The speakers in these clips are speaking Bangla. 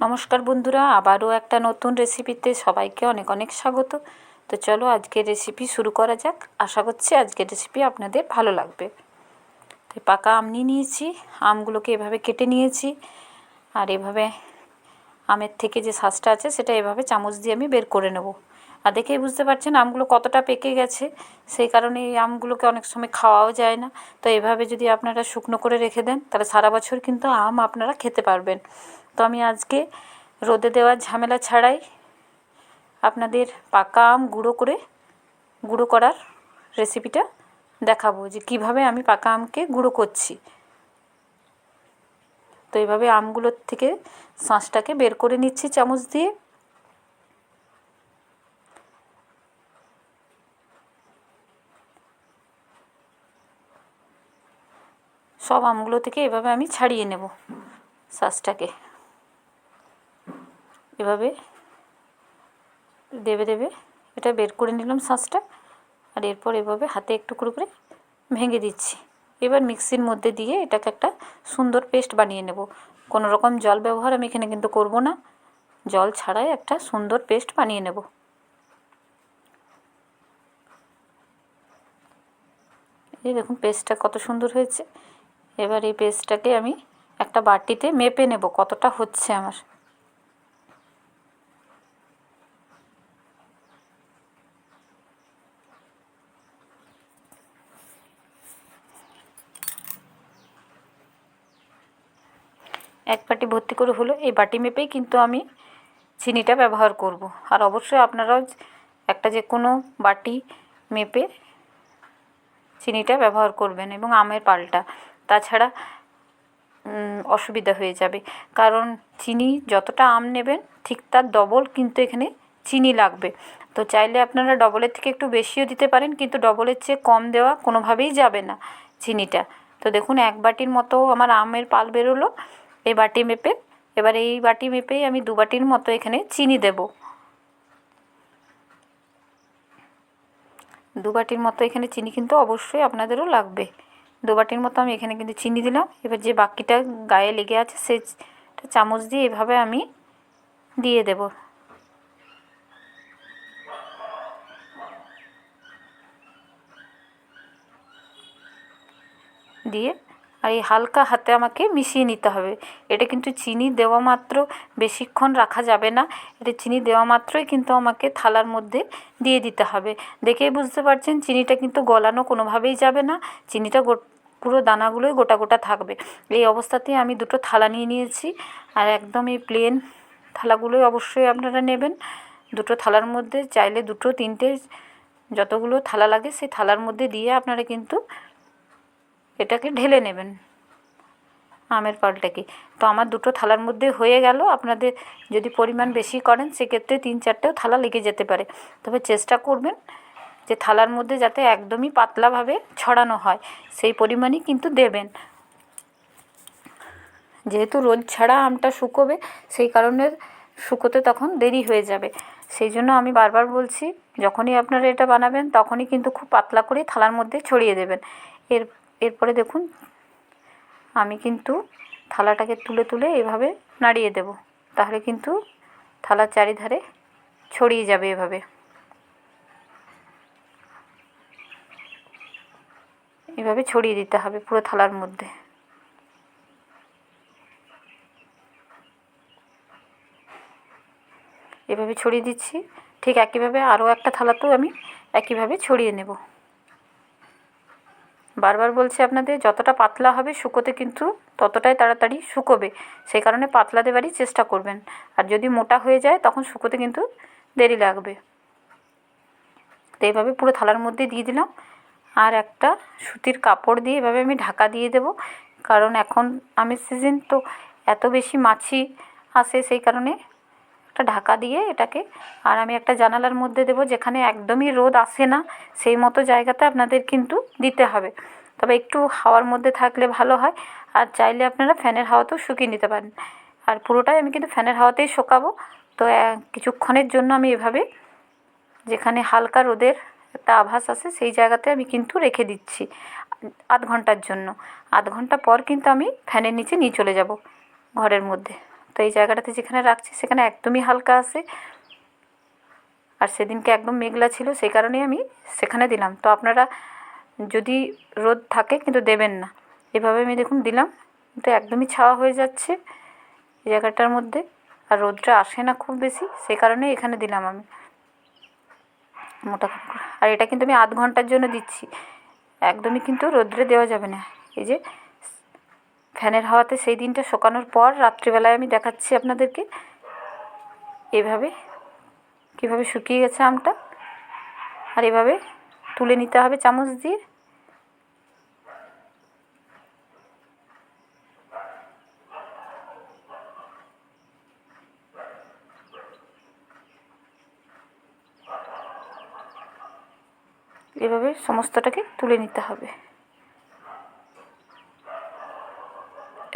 নমস্কার বন্ধুরা, আবারও একটা নতুন রেসিপিতে সবাইকে অনেক অনেক স্বাগত। তো চলো আজকের রেসিপি শুরু করা যাক। আশা করছি আজকের রেসিপি আপনাদের ভালো লাগবে। তো পাকা আম নিয়ে নিয়েছি, আমগুলোকে এভাবে কেটে নিয়েছি। আর এভাবে আমের থেকে যে শ্বাসটা আছে, সেটা এভাবে চামচ দিয়ে আমি বের করে নেব। আর দেখেই বুঝতে পারছেন, আমগুলো কতটা পেকে গেছে। সেই কারণে এই আমগুলোকে অনেক সময় খাওয়াও যায় না। তো এভাবে যদি আপনারা শুকনো করে রেখে দেন, তাহলে সারা বছর কিন্তু আম আপনারা খেতে পারবেন। তো আমি আজকে রোদে দেওয়ার ঝামেলা ছাড়াই আপনাদের পাকা আম গুঁড়ো করে, গুঁড়ো করার রেসিপিটা দেখাবো যে কীভাবে আমি পাকা আমকে গুঁড়ো করছি। তো এইভাবে আমগুলোর থেকে শাঁসটাকে বের করে নিচ্ছি চামচ দিয়ে। সব আমগুলো থেকে এভাবে আমি ছাড়িয়ে নেব শাঁসটাকে। এভাবে দেবে দেবে। এটা বের করে নিলাম শাঁসটা আর এরপর এভাবে হাতে একটু করে করে ভেঙে দিচ্ছি। এবার মিক্সির মধ্যে দিয়ে এটাকে একটা সুন্দর পেস্ট বানিয়ে নেব। কোনো রকম জল ব্যবহার আমি এখানে কিন্তু করব না। জল ছাড়াই একটা সুন্দর পেস্ট বানিয়ে নেব। এই দেখুন পেস্টটা কত সুন্দর হয়েছে। এবার এই পেস্টটাকে আমি একটা বাটিতে মেপে নেব কতটা হচ্ছে আমার। এক বাটি ভর্তি করে হলো, এই বাটি মেপেই কিন্তু আমি চিনিটা ব্যবহার করব। আর অবশ্যই আপনারাও একটা যে কোনো বাটি মেপে চিনিটা ব্যবহার করবেন এবং আমের পালটা। তাছাড়া অসুবিধা হয়ে যাবে। কারণ চিনি যতটা আম নেবেন, ঠিক তার ডবল কিন্তু এখানে চিনি লাগবে। তো চাইলে আপনারা ডবলের থেকে একটু বেশিও দিতে পারেন, কিন্তু ডবলের চেয়ে কম দেওয়া কোনোভাবেই যাবে না চিনিটা। তো দেখুন, এক বাটির মতো আমার আমের পাল বেরোলো। এই বাটি মেপে, এবার এই বাটি মেপেই আমি দু বাটির মতো এখানে চিনি দেব। দু বাটির মতো এখানে চিনি কিন্তু অবশ্যই আপনাদেরও লাগবে। দু বাটির মতো আমি এখানে কিন্তু চিনি দিলাম। এবার যে বাকিটা গায়ে লেগে আছে সে চামচ দিয়ে এভাবে আমি দিয়ে দেব। দিয়ে আর এই হালকা হাতে আমাকে মিশিয়ে নিতে হবে। এটা কিন্তু চিনি দেওয়া মাত্র, বেশিক্ষণ রাখা যাবে না। এটা চিনি দেওয়া মাত্রই কিন্তু আমাকে থালার মধ্যে দিয়ে দিতে হবে। দেখেই বুঝতে পারছেন, চিনিটা কিন্তু গলানো কোনোভাবেই যাবে না। চিনিটা পুরো দানাগুলোই গোটা গোটা থাকবে। এই অবস্থাতেই আমি দুটো থালা নিয়ে নিয়েছি। আর একদম এই প্লেন থালাগুলোই অবশ্যই আপনারা নেবেন। দুটো থালার মধ্যে চাইলে দুটো, তিনটে যতগুলো থালা লাগে, সেই থালার মধ্যে দিয়ে আপনারা কিন্তু এটাকে ঢেলে নেবেন। আমের পালটাকে তো আমার দুটো থালার মধ্যে হয়ে গেল। আপনাদের যদি পরিমাণ বেশি করেন, সেক্ষেত্রে তিন চারটেও থালা লেগে যেতে পারে। তবে চেষ্টা করবেন যে থালার মধ্যে যাতে একদমই পাতলাভাবে ছড়ানো হয়, সেই পরিমাণই কিন্তু দেবেন। যেহেতু রোদ ছাড়া আমটা শুকোবে, সেই কারণে শুকোতে তখন দেরি হয়ে যাবে। সেই জন্য আমি বারবার বলছি, যখনই আপনারা এটা বানাবেন, তখনই কিন্তু খুব পাতলা করে থালার মধ্যে ছড়িয়ে দেবেন। এর এরপরে দেখুন, আমি কিন্তু থালাটাকে তুলে তুলে এভাবে নাড়িয়ে দেব। তাহলে কিন্তু থালার চারিধারে ছড়িয়ে যাবে এভাবে। এভাবে ছড়িয়ে দিতে হবে পুরো থালার মধ্যে। এভাবে ছড়িয়ে দিচ্ছি। ঠিক একইভাবে আরও একটা থালাতেও আমি একইভাবে ছড়িয়ে নেব। বারবার বলছি আপনাদের, যতটা পাতলা হবে শুকোতে কিন্তু ততটাই তাড়াতাড়ি শুকোবে। সেই কারণে পাতলা দেওয়ারই চেষ্টা করবেন। আর যদি মোটা হয়ে যায়, তখন শুকোতে কিন্তু দেরি লাগবে। তো এইভাবে পুরো থালার মধ্যে দিয়ে দিলাম। আর একটা সুতির কাপড় দিয়ে এভাবে আমি ঢাকা দিয়ে দেব। কারণ এখন আমের সিজন তো এত বেশি মাছি আসে সেই কারণে একটা ঢাকা দিয়ে এটাকে, আর আমি একটা জানালার মধ্যে দেবো যেখানে একদমই রোদ আসে না, সেই মতো জায়গাতে আপনাদের কিন্তু দিতে হবে। তবে একটু হাওয়ার মধ্যে থাকলে ভালো হয়, আর চাইলে আপনারা ফ্যানের হাওয়াতেও শুকিয়ে নিতে পারেন। আর পুরোটাই আমি কিন্তু ফ্যানের হাওয়াতেই শোকাবো। তো কিছুক্ষণের জন্য আমি এভাবে যেখানে হালকা রোদের একটা আভাস আসে সেই জায়গাতে আমি কিন্তু রেখে দিচ্ছি আধ ঘণ্টার জন্য। আধ ঘণ্টা পর কিন্তু আমি ফ্যানের নিচে নিয়ে চলে যাব ঘরের মধ্যে। তো এই জায়গাটাতে যেখানে রাখছি, সেখানে একদমই হালকা আছে। আর সেদিনকে একদম মেঘলা ছিল, সেই কারণেই আমি সেখানে দিলাম। তো আপনারা যদি রোদ থাকে কিন্তু দেবেন না। এভাবে আমি দেখুন দিলাম, কিন্তু একদমই ছাওয়া হয়ে যাচ্ছে এই জায়গাটার মধ্যে। আর রোদটা আসে না খুব বেশি, সেই কারণেই এখানে দিলাম আমি। মোটা আর এটা কিন্তু আমি আধ ঘণ্টার জন্য দিচ্ছি। একদমই কিন্তু রোদ্রে দেওয়া যাবে না। এই যে ফ্যানের হাওয়াতে সেই দিনটা শুকানোর পর রাত্রিবেলায় আমি দেখাচ্ছি আপনাদেরকে। এভাবে, কীভাবে শুকিয়ে গেছে আমটা, আর এভাবে তুলে নিতে হবে চামচ দিয়ে। এভাবে সমস্তটাকে তুলে নিতে হবে।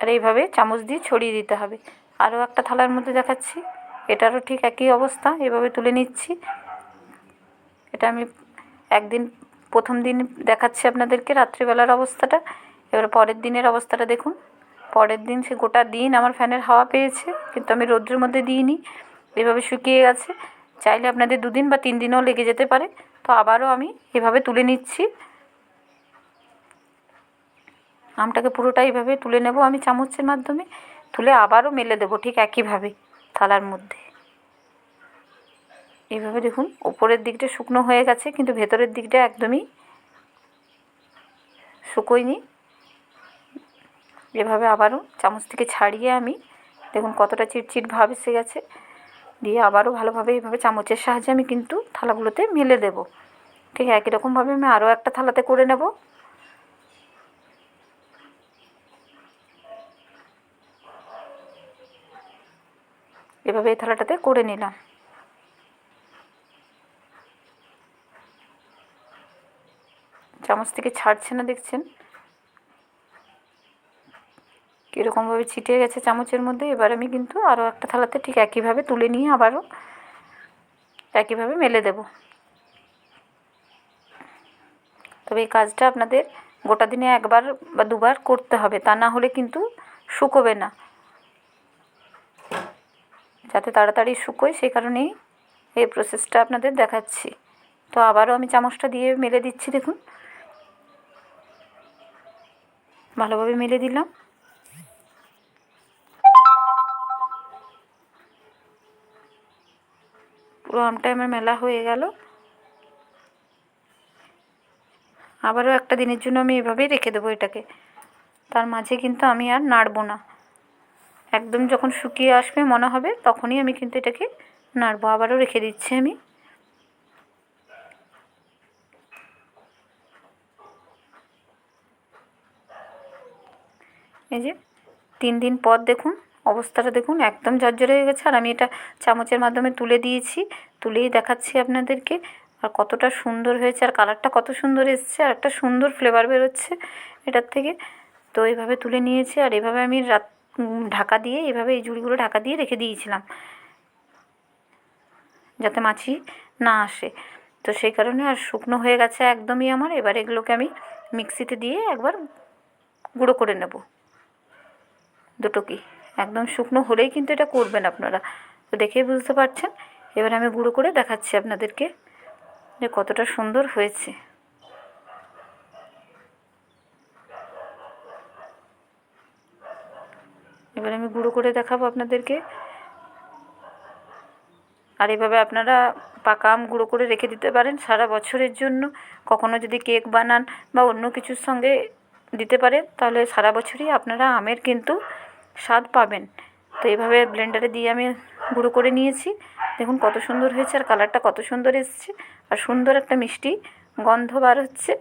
আর এইভাবে চামচ দিয়ে ছড়িয়ে দিতে হবে। আরও একটা থালার মধ্যে দেখাচ্ছি। এটারও ঠিক একই অবস্থা, এভাবে তুলে নিচ্ছি। এটা আমি একদিন, প্রথম দিন দেখাচ্ছি আপনাদেরকে রাত্রিবেলার অবস্থাটা। এবার পরের দিনের অবস্থাটা দেখুন। পরের দিন সে গোটা দিন আমার ফ্যানের হাওয়া পেয়েছে, কিন্তু আমি রৌদ্রের মধ্যে দিইনি। এভাবে শুকিয়ে গেছে। চাইলে আপনাদের দুদিন বা তিন দিনও লেগে যেতে পারে। তো আবারও আমি এভাবে তুলে নিচ্ছি। আমটাকে পুরোটা এইভাবে তুলে নেব, আমি চামচের মাধ্যমে তুলে আবারও মেলে দেবো ঠিক একইভাবে থালার মধ্যে। এইভাবে দেখুন, ওপরের দিকটা শুকনো হয়ে গেছে, কিন্তু ভেতরের দিকটা একদমই শুকোয়নি। এভাবে আবারও চামচ থেকে ছাড়িয়ে আমি দেখুন কতটা চিটচিট ভাব এসে গেছে, দিয়ে আবারও ভালোভাবে এইভাবে চামচের সাহায্যে আমি কিন্তু থালাগুলোতে মেলে দেব। ঠিক একই রকমভাবে আমি আরও একটা থালাতে করে নেব। এভাবে এই থালাটাতে করে নিলাম। চামচ থেকে ছাড়ছে না, দেখছেন? কীরকমভাবে ছিটিয়ে গেছে চামচের মধ্যে। এবার আমি কিন্তু আরও একটা থালাতে ঠিক একইভাবে তুলে নিয়ে আবারও একইভাবে মেলে দেব। তবে এই কাজটা আপনাদের গোটা দিনে একবার বা দুবার করতে হবে, তা না হলে কিন্তু শুকোবে না। যাতে তাড়াতাড়ি শুকোয় সেই কারণেই এই প্রসেসটা আপনাদের দেখাচ্ছি। তো আবারও আমি চামচটা দিয়ে মেলে দিচ্ছি, দেখুন। ভালোভাবে মেলে দিলাম। পুরো আমটা আমার মেলা হয়ে গেল। আবারও একটা দিনের জন্য আমি এভাবেই রেখে দেবো এটাকে। তার মাঝে কিন্তু আমি আর নাড়বো না। একদম যখন শুকিয়ে আসবে মনে হবে, তখনই আমি কিন্তু এটাকে নাড়বো। আবারও রেখে দিচ্ছি আমি। এই যে তিন দিন পর দেখুন, অবস্থাটা দেখুন, একদম ঝরঝরে হয়ে গেছে। আর আমি এটা চামচের মাধ্যমে তুলে দিয়েছি, তুলেই দেখাচ্ছি আপনাদেরকে। আর কতটা সুন্দর হয়েছে, আর কালারটা কত সুন্দর এসছে, আর একটা সুন্দর ফ্লেভার বেরোচ্ছে এটার থেকে। তো এইভাবে তুলে নিয়েছি, আর এভাবে আমি রাত ঢাকা দিয়ে, এভাবে এই ঝুড়িগুলো ঢাকা দিয়ে রেখে দিয়েছিলাম। যাতে মাছি না আসে। তো সেই কারণে আর শুকনো হয়ে গেছে একদমই আমার। এবার এগুলোকে আমি মিক্সিতে দিয়ে একবার গুঁড়ো করে নেব। দুটো কি? একদম শুকনো হলেই কিন্তু এটা করবেন আপনারা। তো দেখেই বুঝতে পারছেন। এবার আমি গুঁড়ো করে দেখাচ্ছি আপনাদেরকে যে কতটা সুন্দর হয়েছে। এবার আমি গুঁড়ো করে দেখাবো আপনাদেরকে। আর এভাবে আপনারা পাকা আম গুঁড়ো করে রেখে দিতে পারেন সারা বছরের জন্য। কখনো যদি কেক বানান বা অন্য কিছুর সঙ্গে দিতে পারেন, তাহলে সারা বছরই আপনারা আমের কিন্তু স্বাদ পাবেন। তো এইভাবে ব্লেন্ডারে দিয়ে আমি গুঁড়ো করে নিয়েছি। দেখুন কত সুন্দর হয়েছে আর কালারটা কত সুন্দর এসছে। আর সুন্দর একটা মিষ্টি গন্ধ বার হচ্ছে।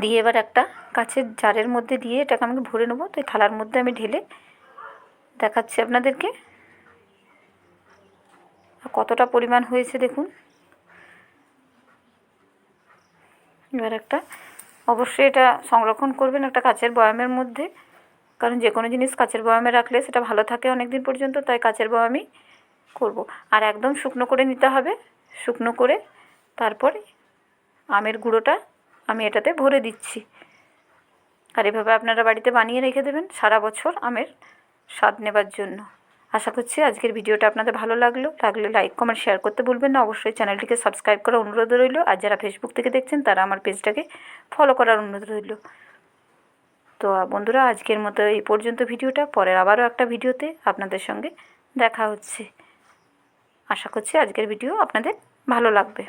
দিয়ে এবার একটা কাছের জারের মধ্যে দিয়ে এটাকে আমাকে ভরে নেব। তো থালার মধ্যে আমি ঢেলে দেখাচ্ছি আপনাদেরকে। কতটা পরিমাণ হয়েছে দেখুন। এবার একটা অবশ্যই এটা সংরক্ষণ করবেন একটা কাচের বয়ামের মধ্যে। কারণ যে কোনো জিনিস কাচের বয়ামে রাখলে সেটা ভালো থাকে অনেক দিন পর্যন্ত, তাই কাচের বয়ামই করব। আর একদম শুকনো করে নিতে হবে। শুকনো করে তারপরে আমের গুঁড়োটা আমি এটাতে ভরে দিচ্ছি। আর এভাবে আপনারা বাড়িতে বানিয়ে রেখে দেবেন সারা বছর আমের স্বাদ নেবার জন্য। আশা করছি আজকের ভিডিওটা আপনাদের ভালো লাগল। লাগলে লাইক, কমেন্ট, শেয়ার করতে ভুলবেন না। অবশ্যই চ্যানেলটিকে সাবস্ক্রাইব করার অনুরোধ রইল। আর যারা ফেসবুক থেকে দেখছেন, তারা আমার পেজটাকে ফলো করার অনুরোধ রইল। তো বন্ধুরা, আজকের মতো এই পর্যন্ত ভিডিওটা। পরের আবারও একটা ভিডিওতে আপনাদের সঙ্গে দেখা হচ্ছে। আশা করছি আজকের ভিডিও আপনাদের ভালো লাগবে।